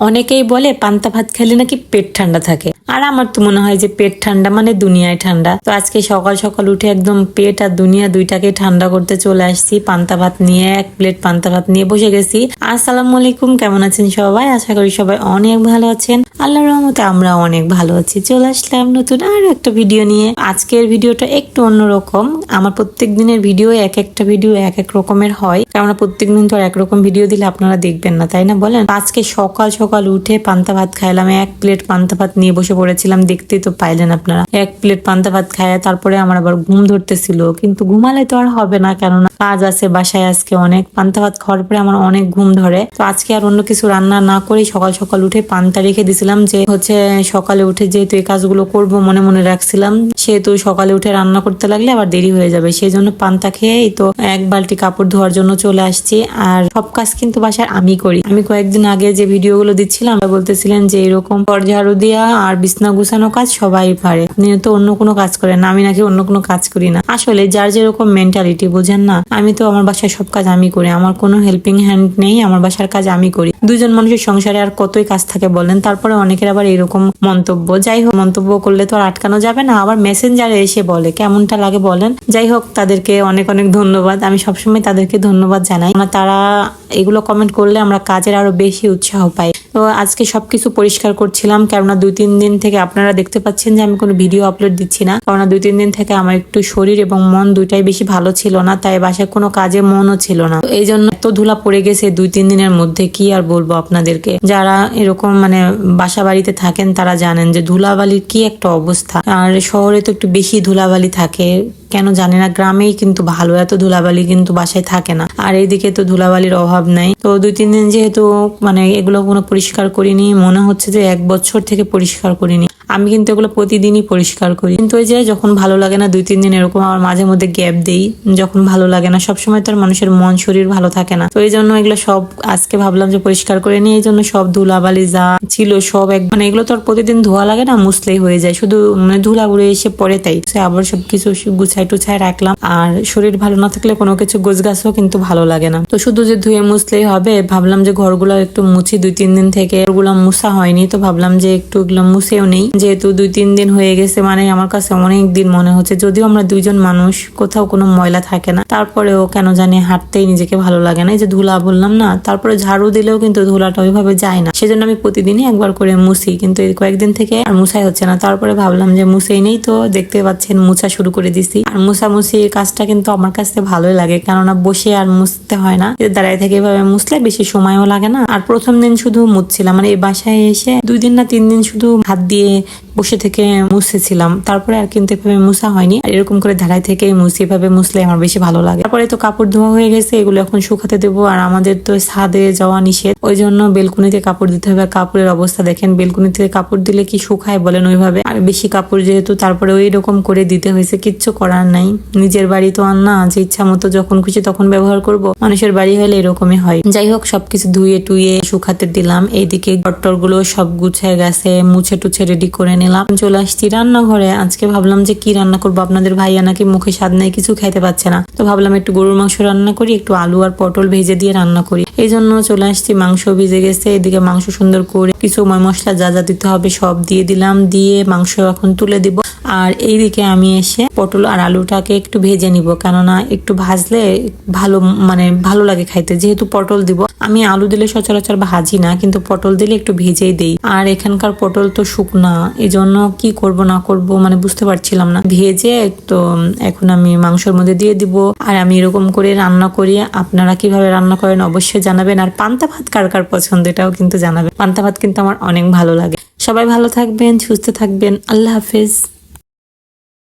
অনেকেই বলে পান্তা ভাত খেলে নাকি পেট ঠান্ডা থাকে। আর আমার তো মনে হয় যে পেট ঠান্ডা মানে দুনিয়ায় ঠান্ডা। তো আজকে সকাল সকাল উঠে একদম পেট আর দুনিয়া দুইটাকে ঠান্ডা করতে চলে আসছি। পান্তা ভাত নিয়ে, এক প্লেট পান্তা ভাত নিয়ে বসে গেছি। আসসালামু আলাইকুম, কেমন আছেন সবাই? আশা করি সবাই অনেক ভালো আছেন। আল্লাহর রহমতে আমরা অনেক ভালো আছি। চলে আসলাম নতুন আর একটা ভিডিও নিয়ে। আজকের ভিডিওটা একটু অন্যরকম। আমার প্রত্যেক দিনের ভিডিও এক একটা ভিডিও এক এক রকমের হয়। কেননা প্রত্যেক দিন তো আর একরকম ভিডিও দিলে আপনারা দেখবেন না, তাই না? বলেন? আজকে সকাল সকাল উঠে পান্তা ভাত খাইলাম, এক প্লেট পান্তা ভাত নিয়ে বসে পড়েছিলাম, দেখতেই তো পাইলেন আপনারা। এক প্লেট পান্তা ভাত খায় তারপরে আমার আবার ঘুম ধরতেছিল, কিন্তু ঘুমালে তো আর হবে না, কেননা কাজ আছে, বাসায় আজকে অনেক। পান্তা ভাত খাওয়ার পরে আমার অনেক ঘুম ধরে। তো আজকে আর অন্য কিছু রান্না না করে সকাল সকাল উঠে পান্তা রেখে দিছিলাম, যে হচ্ছে সকালে উঠে যেহেতু এই কাজগুলো করব মনে মনে রাখছিলাম, সেহেতু সকালে উঠে রান্না করতে লাগলে আবার দেরি হয়ে যাবে। সেই জন্য পান্তা খেয়েই তো এক বালতি কাপড় ধোয়ার জন্য চলে আসছি আর সব কাজ কিন্তু বাসার আমি করি। আমি কয়েকদিন আগে যে ভিডিও গুলো দিচ্ছিলাম বলতেছিলেন যে এরকম ঝাড়ু দেওয়া আর বিছনা গুছানো কাজ সবাই পারে। আপনি তো অন্য কোনো কাজ করেন আমি নাকি অন্য কোনো কাজ করি না। আসলে যার যেরকম মেন্টালিটি বোঝেন না? আমি তো আমার বাসায় সব কাজ আমি করি, আমার কোনো হেল্পিং হ্যান্ড নেই, আমার বাসার কাজ আমি করি। দুজন মানুষের সংসারে আর কতই কাজ থাকে বলেন, তারপরে অনেকের আবার এরকম মন্তব্য। যাই হোক, মন্তব্য করলে তো আর আটকানো যাবে না। আবার মেসেঞ্জারে এসে বলে, কেমনটা লাগে বলেন? যাই হোক, তাদেরকে অনেক অনেক ধন্যবাদ। আমি সবসময় তাদেরকে ধন্যবাদ জানাই। তারা এগুলো কমেন্ট করলে আমরা কাজের আরও বেশি উৎসাহ পাই। তো আজকে সবকিছু পরিষ্কার করছিলাম, কেননা দুই, তিন দিন থেকে আপনারা দেখতে পাচ্ছেন যে আমি কোনো ভিডিও আপলোড দিচ্ছি না। কেননা দুই, তিন দিন থেকে আমার একটু শরীর এবং মন দুইটাই বেশি ভালো ছিল না, তাই বাসায় কোনো কাজে মনও ছিল না। এই জন্য এত ধুলা পড়ে গেছে দুই, তিন দিনের মধ্যে, কি আর বলব আপনাদেরকে? যারা এরকম মানে বাসা বাড়িতে থাকেন, তারা জানেন যে ধুলাবালির কি একটা অবস্থা। আর শহরে তো একটু বেশি ধুলাবালি থাকে কেন জানি না, গ্রামেই কিন্তু ভালো, এত ধুলাবালি কিন্তু বাসায় থাকে না। আর এইদিকে তো ধুলাবালির অভাব নাই। তো দুই, তিন দিন যেহেতু মানে এগুলো কোনো পরিষ্কার করিনি, মনে হচ্ছে যে এক বছর থেকে পরিষ্কার করিনি। আমি কিন্তু এগুলো প্রতিদিনই পরিষ্কার করি। কিন্তু ওই যে যখন ভালো লাগে না দুই তিন দিন এরকম আমার মাঝে মধ্যে গ্যাপ দেই, যখন ভালো লাগে না, সবসময় তো আর মানুষের মন, শরীর ভালো থাকে না। তো এই জন্য এগুলো সব আজকে ভাবলাম যে পরিষ্কার করে নিই, এই জন্য সব ধুলাবালি যা ছিল সব এক মানে এগুলো তো আর প্রতিদিন ধোয়া লাগে না মুসলেই হয়ে যায়। শুধু মানে ধুলা উড়ে এসে পড়ে তাই। আবার সব কিছু গুছাই টুছাই রাখলাম। আর শরীর ভালো না থাকলে কোনো কিছু গোছ গাছও কিন্তু ভালো লাগে না। তো শুধু যে ধুয়ে মুছলেই হবে, ভাবলাম যে ঘরগুলো একটু মুছি দুই তিন দিন থেকে ওগুলো মুছা হয়নি। তো ভাবলাম যে একটু এগুলো মুছেও নেই। যেহেতু দুই, তিন দিন হয়ে গেছে মানে আমার কাছে অনেক দিন মনে হচ্ছে। যদিও আমরা দুইজন মানুষ, কোথাও কোনো ময়লা থাকে না। তারপরেও কেন জানি হাঁটতেই নিজেকে ভালো লাগে না। এই যে ধুলা বললাম না, তারপরে ঝাড়ু দিলেও কিন্তু ধুলাটা ওইভাবে যায় না। সেজন্য আমি প্রতিদিনই একবার করে মুছি, কিন্তু এই কয়েকদিন থেকে আর মুছাই হচ্ছে না। তারপরে ভাবলাম যে মুছেই নেই তো, দেখতে পাচ্ছেন মুছা শুরু করে দিছি। আর মুছামুছি কাজটা কিন্তু আমার কাছে ভালোই লাগে, কেননা বসে আর মুছতে হয় না। দাঁড়ায় থেকে এভাবে মুছলে বেশি সময়ও লাগে না। আর প্রথম দিন শুধু মুছছিলাম মানে এই বাসায় এসে দুই দিন না তিন দিন শুধু হাত দিয়ে বসে থেকে মুছেছিলাম। তারপরে আর কিন্তু এভাবে মুছা হয়নি। আর এরকম করে ধারায় থেকে মুছি এভাবে মুছলে আমার বেশি ভালো লাগে। তারপরে তো কাপড় ধোয়া হয়ে গেছে, এগুলো এখন শুকাতে দেবো। আর আমাদের তো ছাদে যাওয়া নিষেধ। ওই জন্য বেলকুনিতে কাপড় দিতে হবে। কাপড়ের অবস্থা দেখেন, বেলকুনিতে কাপড় দিলে কি শুকায় বলেন ওইভাবে। আর বেশি কাপড় যেহেতু, তারপরে ওই রকম করে দিতে হয়েছে, কিচ্ছু করার নাই। নিজের বাড়ি তো আর না, যে ইচ্ছা মতো যখন খুশি তখন ব্যবহার করব। মানুষের বাড়ি হলে এরকমই হয়। যাই হোক, সবকিছু ধুয়ে টুয়ে শুকাতে দিলাম। এইদিকে গট্টরগুলো সব গুছায় গেছে, মুছে টুছে রেডি করে নিলাম। চলে আসছি রান্নাঘরে। আজকে ভাবলাম যে কি রান্না করব? আপনাদের ভাইয়া নাকি মুখে স্বাদ নেই, কিছু খাইতে পাচ্ছে না। তো ভাবলাম একটু গরুর মাংস রান্না করি, একটু আলু আর পটল ভেজে দিয়ে রান্না করি। এই জন্য চলে আসছি, মাংস ভিজে গেছে। এদিকে মাংস সুন্দর করে কিছু ময় মশলা যা যা দিতে হবে সব দিয়ে দিলাম, দিয়ে মাংস এখন তুলে দিব। আর এইদিকে আমি এসে পটল আর আলুটাকে একটু ভেজে নিব। কেননা একটু ভাজলে ভালো মানে ভালো লাগে খাইতে। যেহেতু পটল দিব আমি আলু দিলে সচরাচর ভাজি না, কিন্তু পটল দিলে একটু ভেজেই দেই। আর এখানকার পটল তো শুকনা এই জন্য কি করব না করব মানে বুঝতে পারছিলাম না। ভেজে তো এখন আমি মাংসের মধ্যে দিয়ে দিব। আর আমি এরকম করে রান্না করি, আপনারা কীভাবে রান্না করেন অবশ্যই জানাবেন। আর পান্তা ভাত কার কার পছন্দ এটাও কিন্তু জানাবেন। পান্তা ভাত কিন্তু আমার অনেক ভালো লাগে। সবাই ভালো থাকবেন, সুস্থ থাকবেন। আল্লাহ হাফেজ।